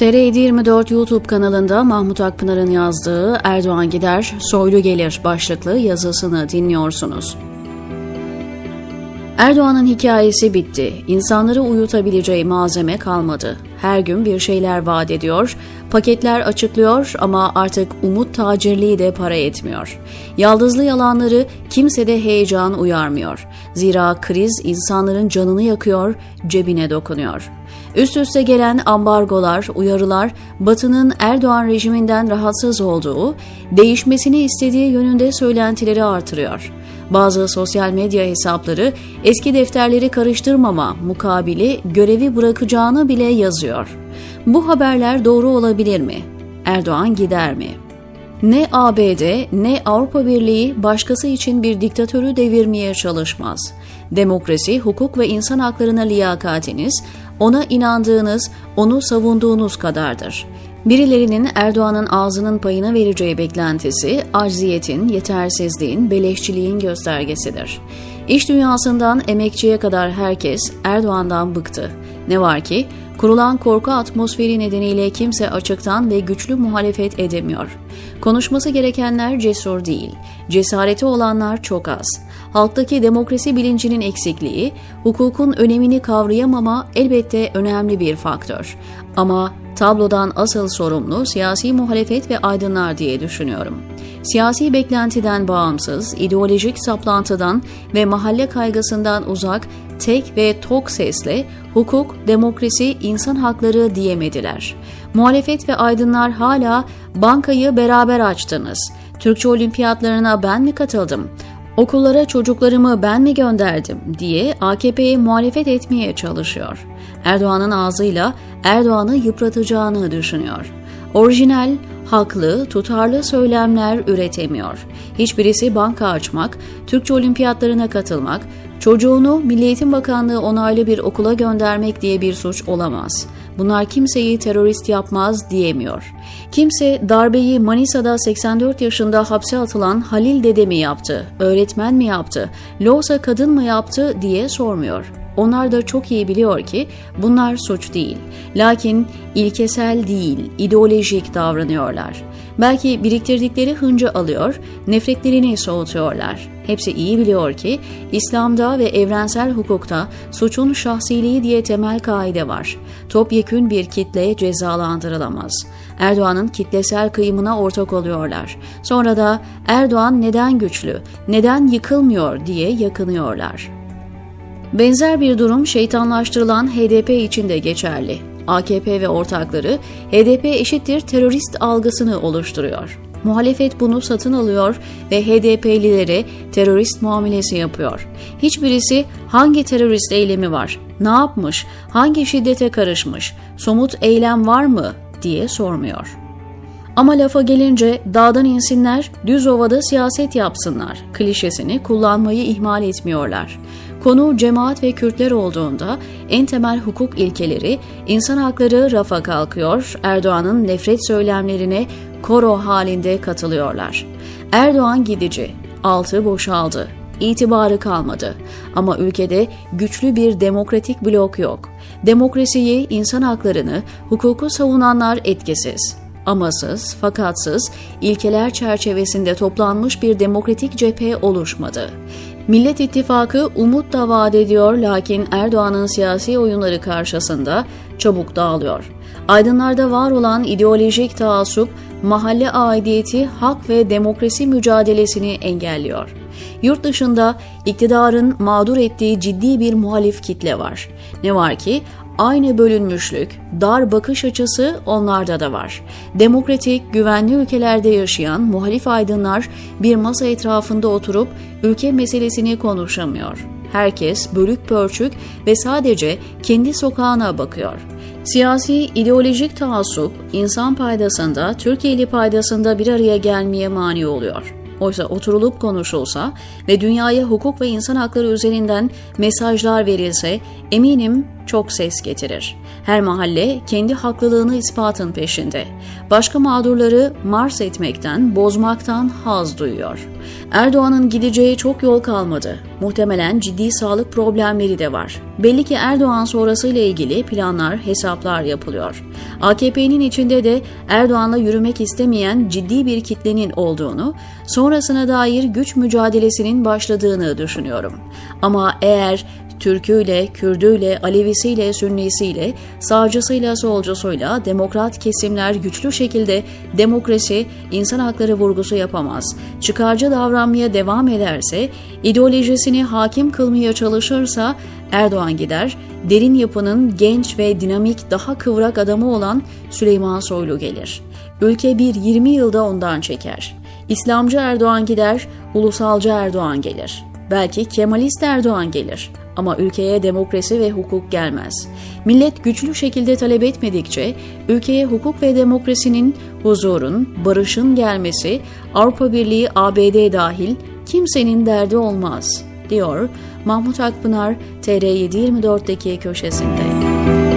TR724 YouTube kanalında Mahmut Akpınar'ın yazdığı Erdoğan gider, soylu gelir başlıklı yazısını dinliyorsunuz. Erdoğan'ın hikayesi bitti. İnsanları uyutabileceği malzeme kalmadı. Her gün bir şeyler vaat ediyor, paketler açıklıyor ama artık umut tacirliği de para etmiyor. Yaldızlı yalanları kimsede heyecan uyarmıyor. Zira kriz insanların canını yakıyor, cebine dokunuyor. Üst üste gelen ambargolar, uyarılar Batı'nın Erdoğan rejiminden rahatsız olduğu, değişmesini istediği yönünde söylentileri artırıyor. Bazı sosyal medya hesapları eski defterleri karıştırmama mukabili görevi bırakacağını bile yazıyor. Bu haberler doğru olabilir mi? Erdoğan gider mi? Ne ABD ne Avrupa Birliği başkası için bir diktatörü devirmeye çalışmaz. Demokrasi, hukuk ve insan haklarına liyakatiniz, ona inandığınız, onu savunduğunuz kadardır. Birilerinin Erdoğan'ın ağzının payına vereceği beklentisi, acziyetin, yetersizliğin, beleşçiliğin göstergesidir. İş dünyasından emekçiye kadar herkes Erdoğan'dan bıktı. Ne var ki, kurulan korku atmosferi nedeniyle kimse açıktan ve güçlü muhalefet edemiyor. Konuşması gerekenler cesur değil, cesareti olanlar çok az. Halktaki demokrasi bilincinin eksikliği, hukukun önemini kavrayamama elbette önemli bir faktör. Ama tablodan asıl sorumlu siyasi muhalefet ve aydınlar diye düşünüyorum. Siyasi beklentiden bağımsız, ideolojik saplantıdan ve mahalle kaygısından uzak, tek ve tok sesle hukuk, demokrasi, insan hakları diyemediler. Muhalefet ve aydınlar hala bankayı beraber açtınız. Türkçe olimpiyatlarına ben mi katıldım? Okullara çocuklarımı ben mi gönderdim diye AKP'ye muhalefet etmeye çalışıyor. Erdoğan'ın ağzıyla Erdoğan'ı yıpratacağını düşünüyor. Orijinal, haklı, tutarlı söylemler üretemiyor. Hiçbirisi banka açmak, Türkçe olimpiyatlarına katılmak, çocuğunu Milli Eğitim Bakanlığı onaylı bir okula göndermek diye bir suç olamaz. Bunlar kimseyi terörist yapmaz diyemiyor. Kimse darbeyi Manisa'da 84 yaşında hapse atılan Halil dede mi yaptı, öğretmen mi yaptı, Loğusa kadın mı yaptı diye sormuyor. Onlar da çok iyi biliyor ki bunlar suç değil. Lakin ilkesel değil, ideolojik davranıyorlar. Belki biriktirdikleri hıncı alıyor, nefretlerini soğutuyorlar. Hepsi iyi biliyor ki İslam'da ve evrensel hukukta suçun şahsiliği diye temel kaide var. Topyekün bir kitle cezalandırılamaz. Erdoğan'ın kitlesel kıyımına ortak oluyorlar. Sonra da Erdoğan neden güçlü, neden yıkılmıyor diye yakınıyorlar. Benzer bir durum şeytanlaştırılan HDP için de geçerli. AKP ve ortakları HDP eşittir terörist algısını oluşturuyor. Muhalefet bunu satın alıyor ve HDP'lilere terörist muamelesi yapıyor. Hiçbirisi hangi terörist eylemi var, ne yapmış, hangi şiddete karışmış, somut eylem var mı diye sormuyor. Ama lafa gelince dağdan insinler, düz ovada siyaset yapsınlar klişesini kullanmayı ihmal etmiyorlar. Konu cemaat ve Kürtler olduğunda en temel hukuk ilkeleri, insan hakları rafa kalkıyor, Erdoğan'ın nefret söylemlerine koro halinde katılıyorlar. Erdoğan gidici, altı boşaldı, itibarı kalmadı. Ama ülkede güçlü bir demokratik blok yok. Demokrasiyi, insan haklarını, hukuku savunanlar etkisiz amasız, fakatsız, ilkeler çerçevesinde toplanmış bir demokratik cephe oluşmadı. Millet İttifakı umut da vaat ediyor lakin Erdoğan'ın siyasi oyunları karşısında çabuk dağılıyor. Aydınlarda var olan ideolojik taassup, mahalle aidiyeti, hak ve demokrasi mücadelesini engelliyor. Yurt dışında iktidarın mağdur ettiği ciddi bir muhalif kitle var. Ne var ki aynı bölünmüşlük, dar bakış açısı onlarda da var. Demokratik, güvenli ülkelerde yaşayan muhalif aydınlar bir masa etrafında oturup ülke meselesini konuşamıyor. Herkes bölük pörçük ve sadece kendi sokağına bakıyor. Siyasi ideolojik taassup insan paydasında, Türkiye'li paydasında bir araya gelmeye mani oluyor. Oysa oturulup konuşulsa ve dünyaya hukuk ve insan hakları üzerinden mesajlar verilse eminim çok ses getirir. Her mahalle kendi haklılığını ispatın peşinde. Başka mağdurları mars etmekten, bozmaktan haz duyuyor. Erdoğan'ın gideceği çok yol kalmadı. Muhtemelen ciddi sağlık problemleri de var. Belli ki Erdoğan sonrasıyla ilgili planlar, hesaplar yapılıyor. AKP'nin içinde de Erdoğan'la yürümek istemeyen ciddi bir kitlenin olduğunu, sonrasına dair güç mücadelesinin başladığını düşünüyorum. Ama eğer Türküyle, Kürdüyle, Alevisiyle, Sünnisiyle, sağcısıyla, solcusuyla demokrat kesimler güçlü şekilde demokrasi, insan hakları vurgusu yapamaz. Çıkarcı davranmaya devam ederse, ideolojisini hakim kılmaya çalışırsa Erdoğan gider, derin yapının genç ve dinamik daha kıvrak adamı olan Süleyman Soylu gelir. Ülke bir 20 yılda ondan çeker. İslamcı Erdoğan gider, ulusalcı Erdoğan gelir. Belki Kemalist Erdoğan gelir ama ülkeye demokrasi ve hukuk gelmez. Millet güçlü şekilde talep etmedikçe ülkeye hukuk ve demokrasinin, huzurun, barışın gelmesi Avrupa Birliği ABD dahil kimsenin derdi olmaz, diyor Mahmut Akpınar TR724'deki köşesinde.